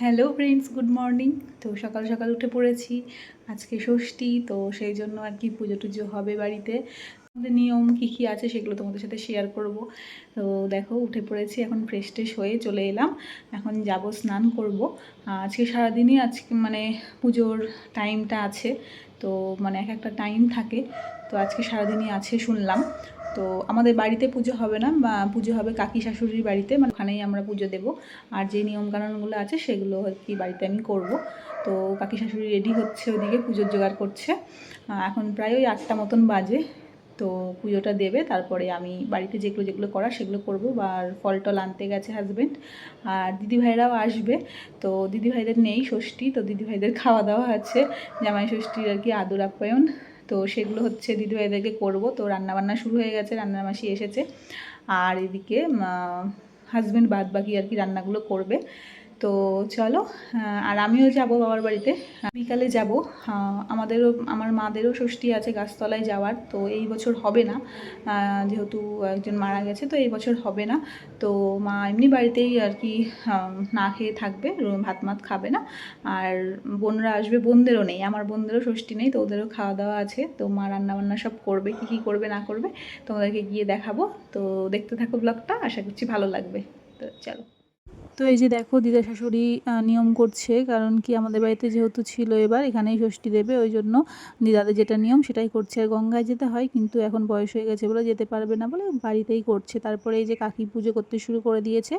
Hello friends, good morning. তো সকাল সকাল উঠে পড়েছি, আজকে ষষ্ঠী, তো সেই জন্য আর কি পুজো টুজো হবে বাড়িতে। আমাদের নিয়ম কী কী আছে সেগুলো তোমাদের সাথে শেয়ার করব। তো দেখো, উঠে পড়েছি, এখন ফ্রেশ ট্রেশ হয়ে চলে এলাম। এখন যাব স্নান করব। আজকে সারাদিনই আজকে মানে পুজোর টাইমটা আছে, তো মানে এক একটা টাইম থাকে। তো আজকে সারাদিনই আছে শুনলাম। তো আমাদের বাড়িতে পুজো হবে না বা পুজো হবে কাকি শাশুড়ির বাড়িতে মানে ওখানেই আমরা পুজো দেব। আর যে নিয়মকানুনগুলো আছে সেগুলো আর কি বাড়িতে আমি করব। তো কাকি শাশুড়ি রেডি হচ্ছে ওদিকে, পুজোর জোগাড় করছে। এখন প্রায় ওই আটটা মতন বাজে। তো পুজোটা দেবে, তারপরে আমি বাড়িতে যেগুলো যেগুলো করা সেগুলো করব বা ফল টল আনতে গেছে হাজব্যান্ড আর দিদিভাইরাও আসবে। তো দিদিভাইদের নেই ষষ্ঠী, তো দিদিভাইদের খাওয়া দাওয়া আছে। জামাই ষষ্ঠীর আর কি আদর আপ্যায়ন। তো সেগুলো হচ্ছে দিদিভাইদেরকে করব। তো রান্নাবান্না শুরু হয়ে গেছে রান্নার মাসি এসেছে। আর এদিকে হাজব্যান্ড বাদ বাকি আর কি রান্নাগুলো করবে। তো চলো আর আমিও যাব বাবার বাড়িতে। বিকালে যাব। আমাদেরও, আমার মাদেরও ষষ্ঠী আছে গাছতলায় যাওয়ার, তো এই বছর হবে না। যেহেতু একজন মারা গেছে, তো এই বছর হবে না। তো মা এমনি বাড়িতেই আর কি না খেয়ে থাকবে ভাত মাত খাবে না। আর বোনরা আসবে, বোনদেরও নেই। আমার বোনদেরও ষষ্ঠী নেই, তো ওদেরও খাওয়া দাওয়া আছে। তো মা রান্না বান্না সব করবে, কী কী করবে, না করবে, তোমাদেরকে গিয়ে দেখাবো। তো দেখতে থাকো ব্লগটা, আশা করছি ভালো লাগবে। তো চলো। তো এই যে দেখো দিদা শাশুড়ি নিয়ম করছে, কারণ কি আমাদের বাড়িতে যেহেতু ছিল এবার, এখানেই ষষ্ঠী দেবে, ওই জন্য দিদাদের যেটা নিয়ম সেটাই করছে। আর গঙ্গায় যেতে হয়, কিন্তু এখন বয়স হয়ে গেছে বলে যেতে পারবে না বলে বাড়িতেই করছে। তারপরে এই যে কাকি পুজো করতে শুরু করে দিয়েছে,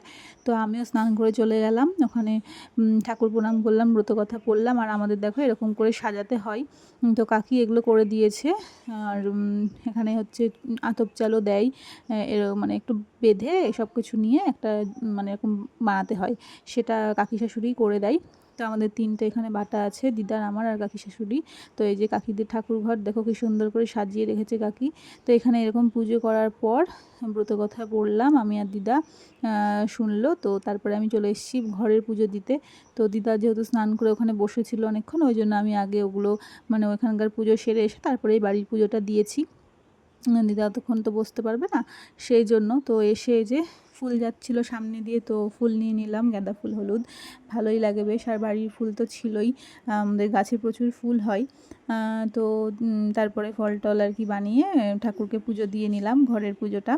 তো আমিও স্নান করে চলে গেলাম। ওখানে ঠাকুর প্রণাম করলাম, ব্রত কথা পড়লাম আর আমাদের দেখো এরকম করে সাজাতে হয়। তো কাকি এগুলো করে দিয়েছে, আর এখানে হচ্ছে আতপ চালও দেয় এর মানে একটু বেঁধে সব কিছু নিয়ে একটা মানে এরকম বানাতে হয়, সেটা কাকি শাশুড়ি করে দেয়। তো আমাদের তিনটে এখানে বাটা আছে, দিদার, আমার আর কাকি শাশুড়ি। তো এই যে কাকিদের ঠাকুর ঘর দেখো কি সুন্দর করে সাজিয়ে রেখেছে কাকি। তো এখানে এরকম পুজো করার পর, ব্রত কথা পড়লাম আমি আর দিদা শুনলো। তো তারপরে আমি চলে এসেছি ঘরের পুজো দিতে। তো দিদা যেহেতু স্নান করে ওখানে বসেছিল অনেকক্ষণ, ওই জন্য আমি আগে ওগুলো মানে ওখানকার পুজো সেরে এসে তারপরে এই বাড়ির পুজোটা দিয়েছি। দিদা তখন তো বসতে পারবে না, সেই জন্য তো এসে যে ফুল যাচ্ছিল সামনে দিয়ে, তো ফুল নিয়ে নিলাম, গাঁদা ফুল, হলুদ। ভালোই লাগে বেশ, আর বাড়ির ফুল তো ছিলই। আমাদের গাছে প্রচুর ফুল হয়। তো তারপরে ফল টল আর কি বানিয়ে ঠাকুরকে পুজো দিয়ে নিলাম ঘরের পুজোটা।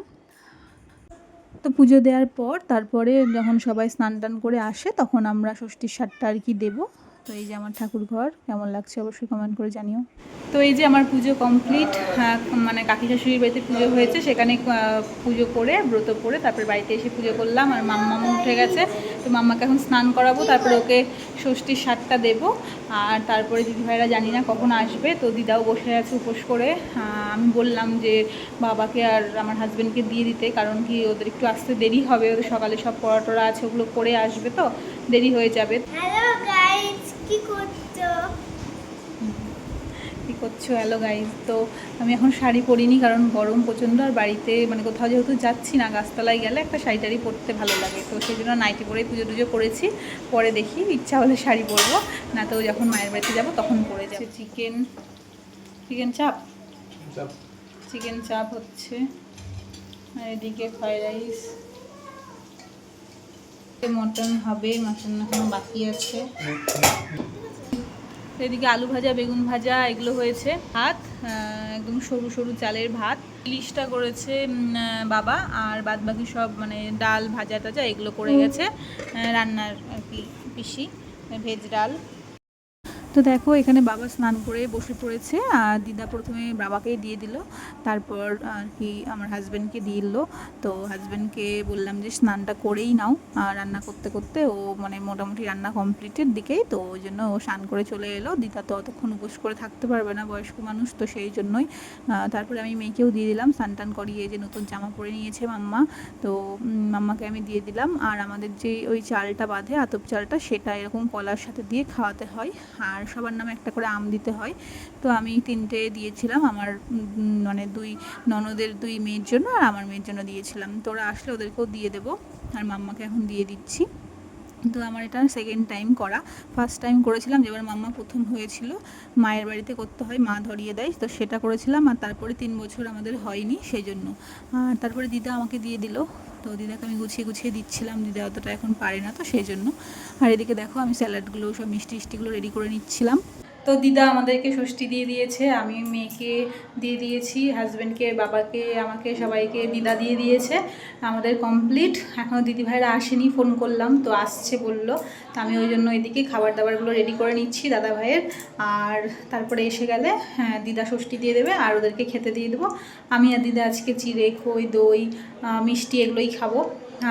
তো পুজো দেওয়ার পর, তারপরে যখন সবাই স্নান টান করে আসে, তখন আমরা ষষ্ঠীর সারটা আর কি দেবো। তো এই যে আমার ঠাকুর ঘর কেমন লাগছে অবশ্যই কমেন্ট করে জানিও। তো এই যে আমার পুজো কমপ্লিট মানে কাকি শাশুড়ির বাড়িতে পুজো হয়েছে, সেখানে পুজো করে, ব্রত করে, তারপরে বাড়িতে এসে পুজো করলাম, আর মাম্মামও উঠে গেছে। তো মাম্মাকে এখন স্নান করাবো, তারপরে ওকে ষষ্ঠীর সাতটা দেবো, আর তারপরে দিদিভাইরা জানি না কখন আসবে, তো দিদাও বসে আছে উপোস করে। আমি বললাম যে বাবাকে আর আমার হাজব্যান্ডকে দিয়ে দিতে, কারণ কি ওদের একটু আসতে দেরি হবে, ওদের সকালে সব পড়াটরা আছে, ওগুলো করে আসবে তো, দেরি হয়ে যাবে। হ্যালো গাইস কি করছ? কী করছ? হ্যালো গাইজ তো আমি এখন শাড়ি পরিনি কারণ গরম প্রচণ্ড আর বাড়িতে মানে কোথাও যেহেতু যাচ্ছি না গাছতলায় গেলে একটা শাড়ি টাড়ি পরতে ভালো লাগে। তো সেই জন্য নাইটি পরেই পুজো টুজো করেছি। পরে দেখি ইচ্ছা হলে শাড়ি পরবো। না তো যখন মায়ের বাড়িতে যাব তখন পরে যাব। চিকেন চিকেন চাপ চিকেন চাপ হচ্ছে। এদিকে ফ্রাইড রাইস মটন হবে মটন এখনও বাকি আছে। এদিকে আলু ভাজা বেগুন ভাজা এগুলো হয়েছে ভাত একদম সরু সরু চালের ভাত। ইলিশটা করেছে বাবা আর বাদ বাকি সব মানে ডাল ভাজা টাজা এগুলো করে গেছে রান্নার আর কি পিসি ভেজ ডাল। তো দেখো, এখানে বাবা স্নান করে বসে পড়েছে আর দিদা প্রথমে বাবাকেই দিয়ে দিল। তারপর আর কি আমার হাজব্যান্ডকে দিয়ে দিল। তো হাজব্যান্ডকে বললাম যে, স্নানটা করেই নাও। রান্না করতে করতে ও মানে মোটামুটি রান্না কমপ্লিটের দিকেই, তো ওই জন্য ও স্নান করে চলে এলো। দিদা তো অতক্ষণ উপোস করে থাকতে পারবে না, বয়স্ক মানুষ, তো সেই জন্যই তারপরে আমি মেয়েকেও দিয়ে দিলাম। স্নান টান করিয়ে যে, নতুন জামা পরে নিয়েছে মাম্মা, তো মাম্মাকে আমি দিয়ে দিলাম। আর আমাদের যে, ওই চালটা বাঁধে আতপ চালটা, সেটা এরকম কলার সাথে দিয়ে খাওয়াতে হয়। আর সবার নামে একটা করে আম দিতে হয়। তো আমি তিনটে দিয়েছিলাম আমার মানে দুই ননদের দুই মেয়ের জন্য আর আমার মেয়ের জন্য দিয়েছিলাম। তো ওরা আসলে ওদেরকেও দিয়ে দেবো। আর মাম্মাকে এখন দিয়ে দিচ্ছি। তো আমার এটা সেকেন্ড টাইম করা। ফার্স্ট টাইম করেছিলাম যেবার মাম্মা প্রথম হয়েছিল। মায়ের বাড়িতে করতে হয়, মা ধরিয়ে দেয়। তো সেটা করেছিলাম আর তারপরে তিন বছর আমাদের হয়নি সেই জন্য আর তারপরে দিদা আমাকে দিয়ে দিল। তো দিদাকে আমি গুছিয়ে গুছিয়ে দিচ্ছিলাম, দিদা অতটা এখন পারে না তো সেই জন্য। আর এদিকে দেখো আমি স্যালাডগুলো সব মিষ্টি মিষ্টিগুলো রেডি করে নিচ্ছিলাম। তো দিদা আমাদেরকে ষষ্ঠী দিয়ে দিয়েছে, আমি মেয়েকে দিয়ে দিয়েছি হাজব্যান্ডকে বাবাকে, আমাকে, সবাইকে দিদা দিয়ে দিয়েছে, আমাদের কমপ্লিট এখনও দিদিভাইরা আসেনি ফোন করলাম, তো আসছে বলল, তো আমি ওই জন্য এদিকে খাবার দাবারগুলো রেডি করে নিচ্ছি দাদা ভাইয়ের আর তারপরে এসে গেলে হ্যাঁ দিদা ষষ্ঠী দিয়ে দেবে, আর ওদেরকে খেতে দিয়ে দেবো। আমি আর দিদা আজকে চিড়ে, খই, দই মিষ্টি এগুলোই খাব।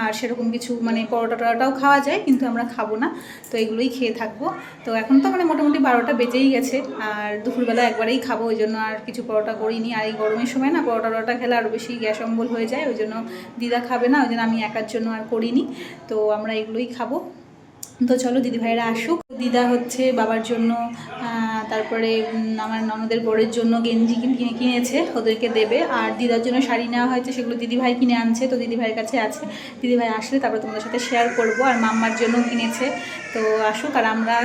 আর সেরকম কিছু মানে পরোটা টরোটাও খাওয়া যায়, কিন্তু আমরা খাব না। তো এগুলোই খেয়ে থাকব। তো এখন তো মানে মোটামুটি বারোটা বেজেই গেছে, আর দুপুরবেলা একবারেই খাব, ওই জন্য আর কিছু পরোটা করিনি। আর এই গরমের সময় না পরোটা টরোটা খেলে আরও বেশি গ্যাস অম্বল হয়ে যায়, ওই জন্য দিদা খাবে না, ওই জন্য আমি একার জন্য আর করিনি। তো আমরা এগুলোই খাব। তো চলো দিদিভাইরা আসুক। দিদা হচ্ছে বাবার জন্য তারপরে আমার ননদের বরের জন্য গেঞ্জি কিন- কিনে, কিনেছে, ওদেরকে দেবে। আর দিদার জন্য শাড়ি নেওয়া হয়েছে, সেগুলো দিদিভাই কিনে আনছে, তো দিদিভাইয়ের কাছে আছে। দিদিভাই আসলে তারপরে তোমাদের সাথে শেয়ার করব, আর মাম্মার জন্য কিনেছে। তো আসুক, আর আমরা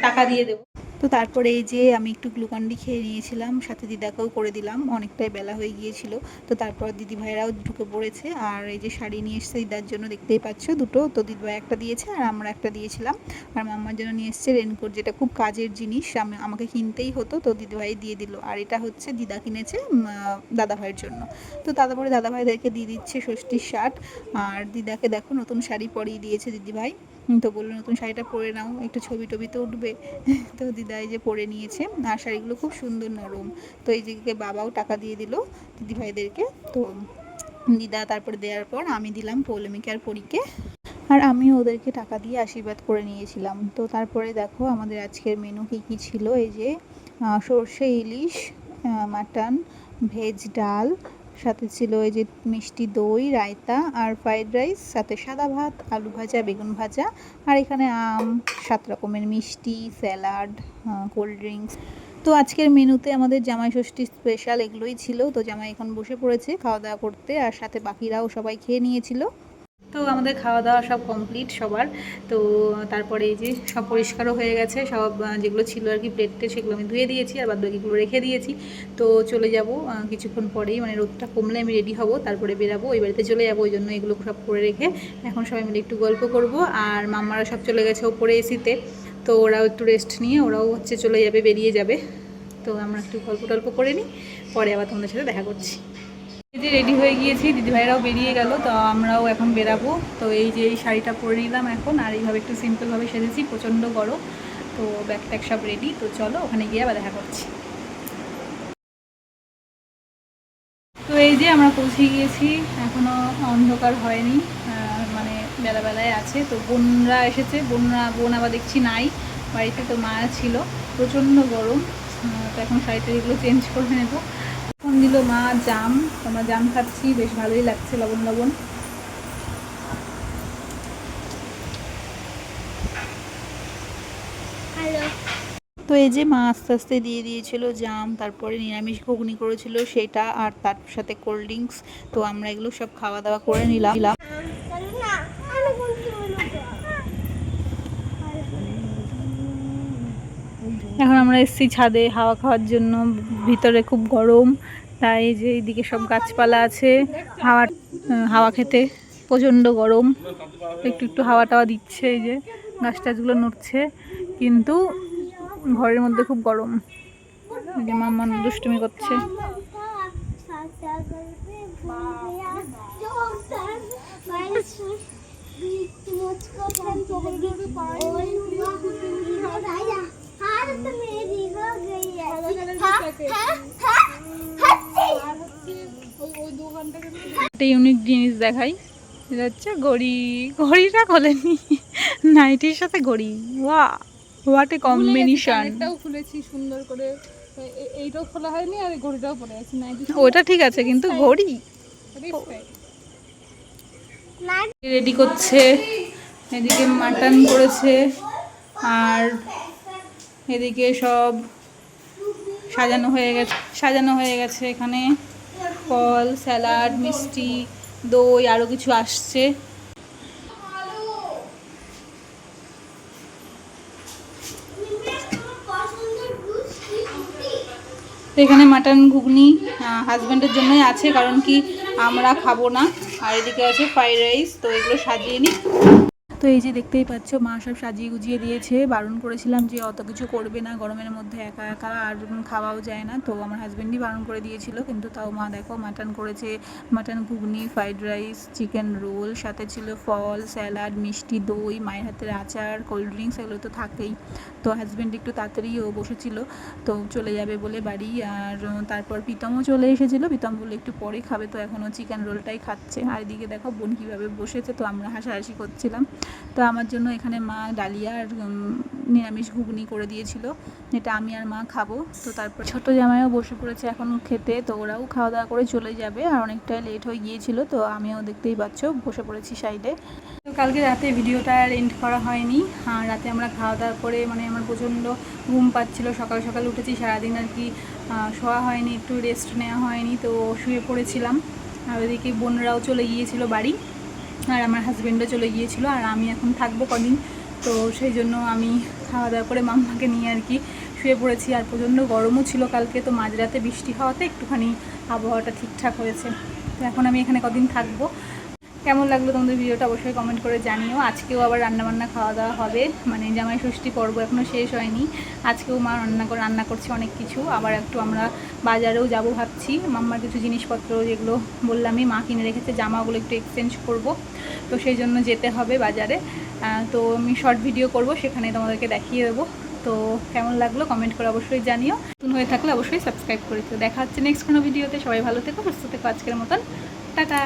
টাকা দিয়ে দেবো। তো তারপরে এই যে আমি একটু গ্লুকন্ডি খেয়ে নিয়েছিলাম সাথে দিদাকেও করে দিলাম অনেকটাই বেলা হয়ে গিয়েছিল। তো তারপর দিদি ভাইরাও ঢুকে পড়েছে আর এই যে শাড়ি নিয়ে এসছে দিদার জন্য দেখতেই পাচ্ছ দুটো তো দিদিভাই একটা দিয়েছে আর আমরা একটা দিয়েছিলাম। আর মাম্মার জন্য নিয়ে এসছে রেনকোট যেটা খুব কাজের জিনিস আমি আমাকে কিনতেই হতো তো দিদিভাই দিয়ে দিল। আর এটা হচ্ছে দিদা কিনেছে উম, আহ, দাদা ভাইয়ের জন্য। তো তারপরে দাদা ভাইদেরকে দিয়ে দিচ্ছে ষষ্ঠীর শার্ট আর দিদাকে দেখো নতুন শাড়ি পরিয়ে দিয়েছে দিদিভাই। তো বলল, নতুন শাড়িটা পরে নাও, একটু ছবি টবি তো উঠবে। তো দিদা এই যে পরে নিয়েছে, আর শাড়িগুলো খুব সুন্দর নরম। তো এই যে বাবাও টাকা দিয়ে দিল দিদিভাইদেরকে। তো দিদা তারপরে দেওয়ার পর আমি দিলাম পৌলমিকে আর পরীকে। আর আমি ওদেরকে টাকা দিয়ে আশীর্বাদ করে নিয়েছিলাম। তো তারপরে দেখো আমাদের আজকের মেনু কী কী ছিল? এই যে সর্ষে ইলিশ মাটন ভেজ ডাল সাথে ছিল ওই যে মিষ্টি দই, রায়তা আর ফ্রাইড রাইস সাথে সাদা ভাত, আলু ভাজা, বেগুন ভাজা আর এখানে আম, সাত রকমের মিষ্টি, স্যালাড কোল্ড ড্রিঙ্কস। তো আজকের মেনুতে আমাদের জামাই ষষ্ঠী স্পেশাল এগুলোই ছিল। তো জামাই এখন বসে পড়েছে খাওয়া দাওয়া করতে আর সাথে বাকিরাও সবাই খেয়ে নিয়েছিল। তো আমাদের খাওয়া দাওয়া সব কমপ্লিট সবার। তো তারপরে এই যে সব পরিষ্কারও হয়ে গেছে, সব যেগুলো ছিল আর কি প্লেটে সেগুলো আমি ধুয়ে দিয়েছি আর বাদ বাকিগুলো রেখে দিয়েছি। তো চলে যাব কিছুক্ষণ পরেই মানে রোদটা কমলে আমি রেডি হব, তারপরে বেরাবো, ওই বাড়িতে চলে যাব, ওই জন্য এগুলো সব করে রেখে এখন সবাই মিলে একটু গল্প করব। আর মাম্মারা সব চলে গেছে ওপরে এসিতে তো ওরাও একটু রেস্ট নিয়ে, ওরাও হচ্ছে চলে যাবে, বেরিয়ে যাবে। তো আমরা একটু গল্প টল্প করে নিই, পরে আবার তোমাদের সাথে দেখা করছি। যে রেডি হয়ে গিয়েছি, দিদিভাইরাও বেরিয়ে গেল, তো আমরাও এখন বেরাবো। তো এই যে এই শাড়িটা পরে নিলাম এখন, আর এইভাবে একটু সিম্পলভাবে সেজেছি, প্রচণ্ড গরম। তো ব্যাগ ট্যাগ সব রেডি তো চলো ওখানে গিয়ে আবার দেখা করছি। তো এই যে আমরা পৌঁছে গিয়েছি এখনও অন্ধকার হয়নি মানে বেলাবেলায় আছে। তো বোনরা এসেছে বোনরা বোন আবার দেখছি নাই, বাড়িতে তো মা ছিল, প্রচণ্ড গরম। তো এখন শাড়িটা এগুলো চেঞ্জ করে নেব। এখন দিল মা জাম। তো আমরা জাম খাচ্ছি বেশ ভালোই লাগছে লবণ লবণ। তো এই যে মা আস্তে আস্তে দিয়ে দিয়েছিল জাম তারপরে নিরামিষ ঘুগনি করেছিল সেটা আর তার সাথে কোল্ড ড্রিঙ্কস তো আমরা এগুলো সব খাওয়া দাওয়া করে নিলাম চলো না আমি বলছি বলো এখন আমরা এসেছি ছাদে হাওয়া খাওয়ার জন্য। ভিতরে খুব গরম, তাই যে এইদিকে সব গাছপালা আছে। হাওয়া হাওয়া খেতে প্রচণ্ড গরম। একটু একটু হাওয়া টাওয়া দিচ্ছে এই যে, গাছ টাছগুলো নড়ছে। কিন্তু ঘরের মধ্যে খুব গরম। যে মাম্মা দুষ্টুমি করছে। একটা ইউনিক জিনিস দেখাই। এটা হচ্ছে ঘড়ি ঘড়িটা খোলেনি। নাইটির সাথে ঘড়ি ওয়া হোয়াট এ কম্বিনেশন এটাও খুলেছি সুন্দর করে। এইটাও খোলা হয়নি আর ঘড়িটাও পরে আছে। নাইটি ওটা ঠিক আছে কিন্তু ঘড়ি রেডি করছে। এদিকে মাটন করেছে। আর এদিকে সব সাজানো হয়ে গেছে, সাজানো হয়ে গেছে এখানে। ফল, স্যালাড, মিষ্টি, দই আরও কিছু আসছে। এখানে মাটন ঘুগনি হাজব্যান্ডের জন্যই আছে, কারণ কি আমরা খাব না। আর এদিকে আছে ফ্রাইড রাইস তো এগুলো সাজিয়ে নিই। তো এই যে দেখতেই পাচ্ছ, মা সব সাজিয়ে গুজিয়ে দিয়েছে। বারণ করেছিলাম যে অত কিছু করবে না, গরমের মধ্যে একা একা আর খাওয়াও যায় না। তো আমার হাজব্যান্ডই বারণ করে দিয়েছিল, কিন্তু তাও মা দেখো মাটন করেছে। মাটন ঘুগনি ফ্রাইড রাইস চিকেন রোল সাথে ছিল ফল স্যালাড মিষ্টি, দই, মায়ের হাতের আচার কোল্ড ড্রিঙ্কস এগুলো তো থাকেই। তো হাজব্যান্ড একটু তাড়াতাড়ি ও বসেছিল, তো চলে যাবে বলে বাড়ি। আর তারপর প্রীতমও চলে এসেছিল, প্রীতম বলে একটু পরে খাবে, তো এখনও চিকেন রোলটাই খাচ্ছে। আর এদিকে দেখো বোন কীভাবে বসেছে, তো আমরা হাসাহাসি করছিলাম। তো আমার জন্য এখানে মা ডালিয়া আর নিরামিষ ঘুগনি করে দিয়েছিল। যেটা আমি আর মা খাব। তো তারপর ছোট জামাইও বসে পড়েছে এখন খেতে। তো ওরাও খাওয়া দাওয়া করে চলে যাবে। আর অনেকটাই লেট হয়ে গিয়েছিল। তো আমিও দেখতেই পাচ্ছ, বসে পড়েছি সাইডে তো কালকে রাতে ভিডিওটা আর এন্ড করা হয়নি। আর রাতে আমরা খাওয়া দাওয়া করে মানে আমার প্রচণ্ড ঘুম পাচ্ছিল। সকাল সকাল উঠেছি, সারাদিন আর কি শোয়া হয়নি, একটু রেস্ট নেওয়া হয়নি। তো শুয়ে পড়েছিলাম। আর ওইদিকে বোনরাও চলে গিয়েছিল বাড়ি। আর আমার হাজব্যান্ডও চলে গিয়েছিল আর আমি এখন থাকব কদিন। তো সেই জন্য আমি খাওয়া দাওয়া করে মাম্মাকে নিয়ে আর কি শুয়ে পড়েছি। আর প্রচণ্ড গরমও ছিল কালকে, তো মাঝরাতে বৃষ্টি হওয়াতে একটুখানি আবহাওয়াটা ঠিকঠাক হয়েছে। তো এখন আমি এখানে কদিন থাকব। কেমন লাগল তোমাদের ভিডিওটা অবশ্যই কমেন্ট করে জানিও। আজকেও আবার রান্নাবান্না খাওয়া দাওয়া হবে। মানে জামাই ষষ্ঠী পর্ব এখনও শেষ হয়নি। আজকেও মা রান্না রান্না করছে অনেক কিছু। আবার একটু আমরা বাজারেও যাব ভাবছি। মাম্মার কিছু জিনিসপত্র যেগুলো বললামই, মা কিনে রেখেছে, জামাগুলো একটু এক্সচেঞ্জ করব। তো সেই জন্য যেতে হবে বাজারে। তো আমি শর্ট ভিডিও করব সেখানে তোমাদেরকে দেখিয়ে দেবো। তো কেমন লাগল কমেন্ট করে অবশ্যই জানিও। নতুন হয়ে থাকলে অবশ্যই সাবস্ক্রাইব করে দেখা হচ্ছে নেক্সট কোনো ভিডিওতে সবাই ভালো থেকো, সুস্থ থেকো আজকের মতন। টাটা!